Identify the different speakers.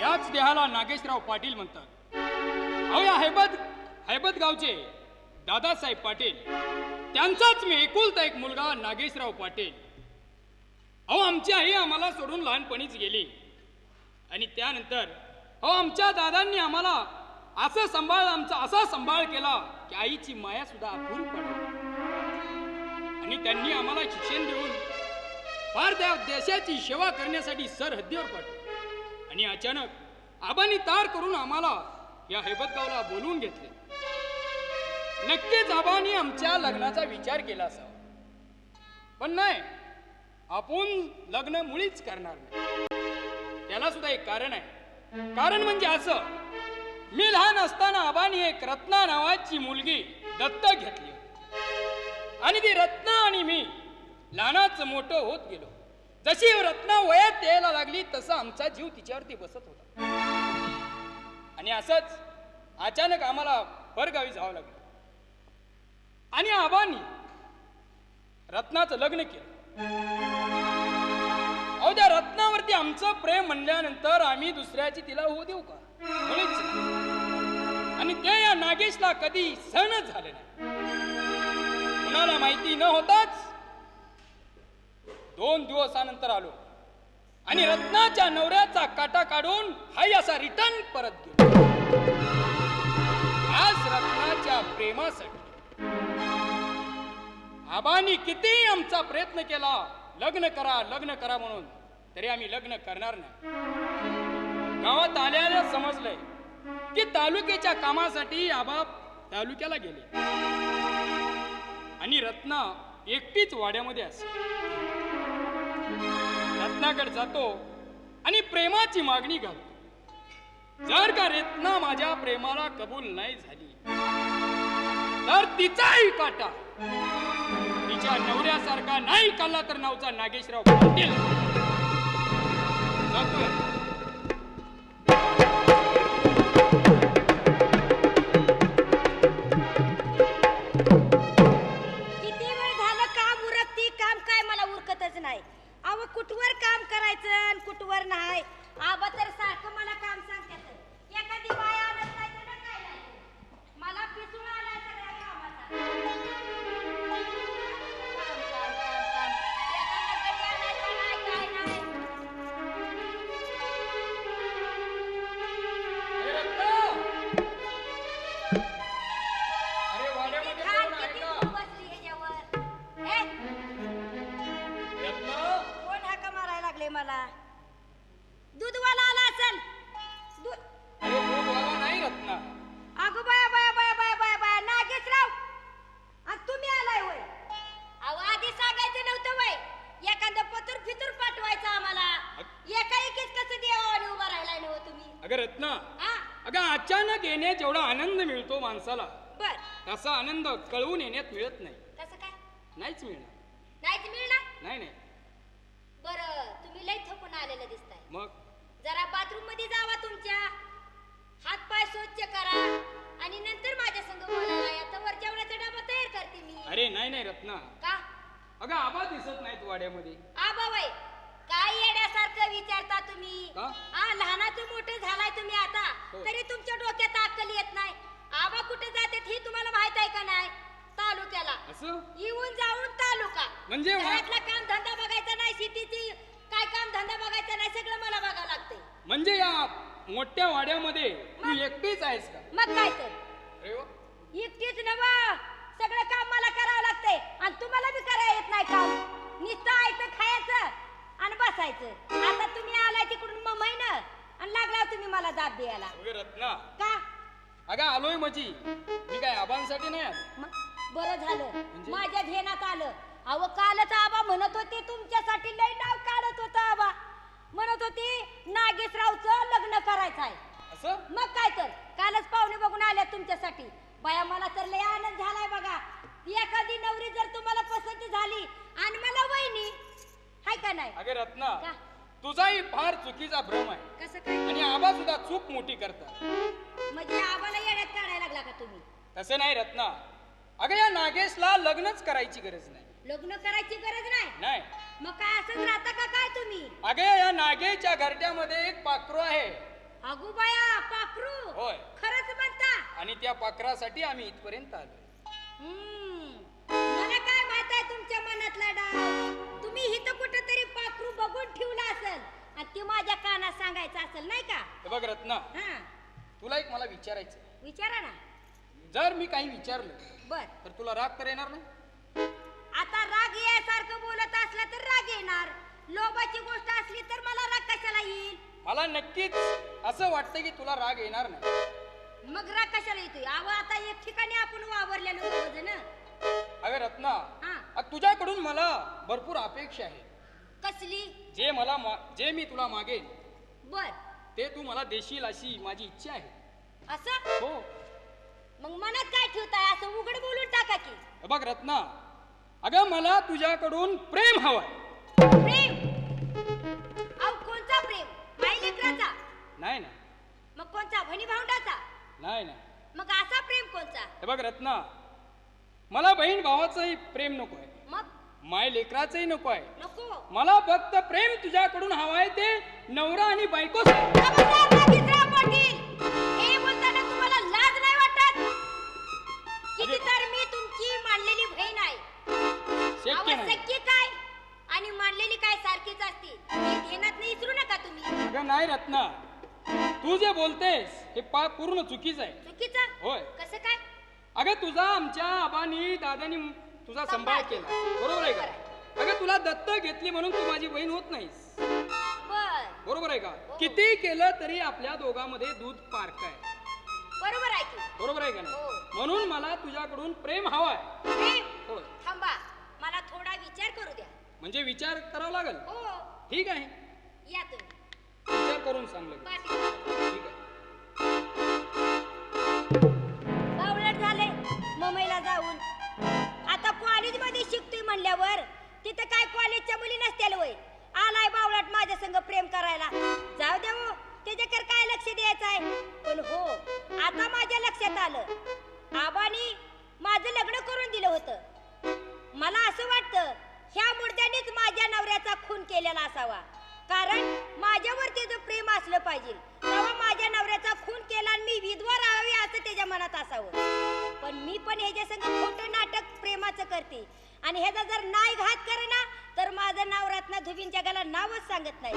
Speaker 1: याच देहाला नागेशराव पाटील म्हणतात. अहो या हैबत हैबत गावचे दादासाहेब पाटील. त्यांचाच मी एकुलता एक मुलगा नागेशराव पाटील. अहो आमची आई आम्हाला सोडून लहानपणीच गेली. आणि त्यानंतर अहो आमच्या दादांनी आम्हाला असं सांभाळ आमचा असा सांभाळ केला की आईची माया सुद्धा अपूर्ण पडली शिक्षण देऊन फार त्या देशाची सेवा करण्यासाठी सरहद्दीवर पाठवले. आणि अचानक आबांनी तार करून आम्हाला या हैबतगावला बोलवून घेतले. नक्कीच आबांनी आमच्या लग्नाचा विचार केला असावा. पण नाही आपण लग्न मुळीच करणार नाही. त्याला सुद्धा एक कारण आहे. कारण म्हणजे असं मी लहान असताना आबानी एक रत्ना नावाची मुलगी दत्तक घेतली आणि ती रत्ना आणि मी लहानाच मोठं होत गेलो. जशी रत्ना वयात यायला लागली तसा आमचा जीव तिच्यावरती बसत होता. आणि असंच अचानक आम्हाला परगावी जावं लागलं. आणि आबांनी रत्नाचं लग्न केलं. अहो त्या रत्नावरती आमचं प्रेम म्हणल्यानंतर आम्ही दुसऱ्याची तिला होऊ देऊ का? आणि ते या नागेशला कधी सहनच झाले नाही. कुणाला माहिती न होताच दोन दिवसानंतर आलो. आणि रत्नाच्या नवऱ्याचा काटा काढून हाय असा रिटर्न परत गेलो. आज रत्नाच्या प्रेमासाठी. आबानी किती आमचा प्रयत्न केला लग्न करा लग्न करा म्हणून तरी आम्ही लग्न करणार नाही. गावात आल्याला समजलंय की तालुक्याच्या कामासाठी आबा तालुक्याला गेले. आणि रत्ना एकटीच वाड्यामध्ये असते. रत्नाकडे जातो आणि प्रेमाची मागणी घालतो. जर का रत्ना माझ्या प्रेमाला कबूल नाही झाली तर तिचाही काटा. तिच्या नवऱ्यासारखा नाही काढला तर नावचा नागेशराव पाटील. येण्यात जेवढा आनंद मिळतो माणसाला
Speaker 2: बर.
Speaker 1: तसा आनंद कळवून येण्यात मिळत नाही.
Speaker 2: कसं काय?
Speaker 1: नाहीच मिळणार.
Speaker 2: नाहीच मिळणार?
Speaker 1: नाही नाही.
Speaker 2: बर तुम्ही लय थकून आलेलं दिसताय.
Speaker 1: मग?
Speaker 2: जरा बाथरूममध्ये जावा तुमच्या. हात पाय स्वच्छ करा. आणि नंतर माझ्या संग बोलायला या तर जेवणाचा डबा तयार करते मी.
Speaker 1: अरे नाही नाही रत्ना.
Speaker 2: का?
Speaker 1: अगं आबा दिसत नाहीत वाड्यामध्ये.
Speaker 2: आबा बाई काय येण्यासारखं विचारता तुम्ही.
Speaker 1: का?
Speaker 2: हा लहानाचं मोठं झालाय तुम्ही आता.
Speaker 1: हो.
Speaker 2: तरी तुमच्या डोक्यात अक्कल येत नाही. आबा कुठे जातात हे तुम्हाला माहीत आहे का नाही? तालुक्याला.
Speaker 1: असं?
Speaker 2: येऊन जाऊन तालुका.
Speaker 1: म्हणजे? वा-
Speaker 2: घरातला काम धंदा बघायचा नाही शेतीची काय काम धंदा बघायचा नाही सगळं मला बघावं लागतंय.
Speaker 1: म्हणजे या मोठ्या वाड्यामध्ये तू एकटीच आहेस का?
Speaker 2: मग काय तर?
Speaker 1: अरे वा.
Speaker 2: इतकीच नव सगळं काम मला करावं लागतंय. आणि तुम्हाला बी करायला येत नाही काम. नुसतं आयतं खायचं. आणि बसायचं. आता तुम्ही आलाय तिकडून मग महिना आणि लागला तुम्ही मला दाब द्यायला.
Speaker 1: अगं रत्ना.
Speaker 2: का?
Speaker 1: अगं आलोय माझी मी काय आबांसाठी नाही आलो?
Speaker 2: बरं झालं.
Speaker 1: म्हणजे?
Speaker 2: माझ्या ध्येनात आलं. अहो कालच आबा म्हणत होते तुमच्यासाठी लय नाव काढत होता आबा. म्हणत होती नागेशरावचं लग्न करायचं आहे
Speaker 1: असं?
Speaker 2: मग काय तर. कालच पाहुणे बघून आल्या तुमच्यासाठी. बाया मला तर लय आनंद झालाय बघा. एखादी नवरी जर तुम्हाला पसंत झाली का नाही?
Speaker 1: अगं रत्ना
Speaker 2: का?
Speaker 1: तुझाही फार चुकीचा भ्रम आहे.
Speaker 2: कसं काय?
Speaker 1: आणि आबा सुद्धा चूक मोठी करतात.
Speaker 2: म्हणजे आबाला येण्यात काढायला लागला का तुम्ही?
Speaker 1: तसं नाही रत्ना. अगं या नागेशला लग्नच करायची गरज नाही.
Speaker 2: लग्न करायची गरज नाही?
Speaker 1: नाही.
Speaker 2: मग काय असंच राहता का काय तुम्ही?
Speaker 1: अगे या नागेच्या घरट्यामध्ये एक पाखरू आहे.
Speaker 2: अगो बाया पाखरू?
Speaker 1: होय.
Speaker 2: खरंच म्हणता.
Speaker 1: आणि त्या पाखरासाठी आम्ही इथपर्यंत आलो
Speaker 2: हम्म. बघून ठेवला असेल. आणि ते माझ्या कानात सांगायचं असेल नाही का?
Speaker 1: हे बघ रत्ना.
Speaker 2: हा.
Speaker 1: तुला एक मला विचारायचं आहे.
Speaker 2: विचारा ना.
Speaker 1: जर मी काही विचारलं
Speaker 2: बर.
Speaker 1: तर तुला राग तर येणार नाही?
Speaker 2: आता राग यासारखं बोलत असला तर राग येणार. लोभाची गोष्ट असली तर मला राग कशाला येईल?
Speaker 1: मला नक्कीच असं वाटतं की तुला राग येणार नाही.
Speaker 2: मग राग कशाला येतोय? अहो आता एक ठिकाणी आपण वावरलेलो जण
Speaker 1: अगे रत्ना
Speaker 2: हा.
Speaker 1: तुझ्याकडून मला भरपूर अपेक्षा आहे
Speaker 2: कसली?
Speaker 1: जे मला मा- जे मी तुला मागेन
Speaker 2: बर.
Speaker 1: ते तू मला देशील अशी माझी इच्छा आहे.
Speaker 2: असं?
Speaker 1: हो.
Speaker 2: मग मनात काय ठेवताय? असं उघड बोलून टाका की.
Speaker 1: हे बघ रत्ना अगं मला तुझ्याकडून प्रेम हवंय.
Speaker 2: प्रेम? अहो कोणता प्रेम? माई लेकराचा
Speaker 1: नाही. ना
Speaker 2: मग कोणता भणी भावंडाचा?
Speaker 1: नाही ना
Speaker 2: मग असा प्रेम कोणता
Speaker 1: हे बघ रत्ना मला बहीण भावाचंही प्रेम नको आहे
Speaker 2: मग?
Speaker 1: माय लेकराचंही नको आहे.
Speaker 2: नको.
Speaker 1: मला फक्त प्रेम तुझ्याकडून हवंय ते नवरा आणि बायको
Speaker 2: खबरदार नागेशराव पाटील हे बोलताना तुम्हाला लाज नाही वाटत? किती तर मी तुमची मानलेली बहीण आहे.
Speaker 1: शक्य नाही.
Speaker 2: आवश्यक काय? आणि मानलेली काय सारखीच असते. हे ध्यानात नाही विसरू नका तुम्ही.
Speaker 1: अगं नाही रत्ना. तू जे बोलतेस हे पा पूर्ण चुकीचं आहे.
Speaker 2: चुकीचं?
Speaker 1: होय.
Speaker 2: कसं काय?
Speaker 1: अगं तुझा आमच्या आबानी दादानी तुझा सांभाळ केला. बरोबर आहे का? अगं तुला दत्त घेतली म्हणून तू माझी बहीण होत नाहीस.
Speaker 2: बर.
Speaker 1: बरोबर आहे का? किती केलं तरी आपल्या दोघांमध्ये दूध पारक आहे.
Speaker 2: बरोबर आहे की.
Speaker 1: बरोबर आहे का
Speaker 2: हो.
Speaker 1: नाही म्हणून मला तुझ्याकडून प्रेम हवाय होय
Speaker 2: थांबा. मला थोडा विचार करू द्या.
Speaker 1: म्हणजे विचार करावा लागेल?
Speaker 2: हो.
Speaker 1: ठीक आहे.
Speaker 2: या तुम्ही.
Speaker 1: विचार करून सांग
Speaker 2: आलं. आबानी माझं लग्न करून दिलं होतं. मला असं वाटतं ह्या मुर्द्यानेच माझ्या नवऱ्याचा खून केलेला असावा. कारण माझ्यावर त्याचं प्रेम असलं पाहिजे तेव्हा माझ्या नवऱ्याचा खून केला आणि मी विधवा राहावी असं त्याच्या मनात असावं. पण मी पण ह्याच्या संग खोटं नाटक प्रेमाचं करते. आणि ह्याचा जर नाही घात करे ना तर माझं नाव रत्ना धुबीन नावच सांगत नाही.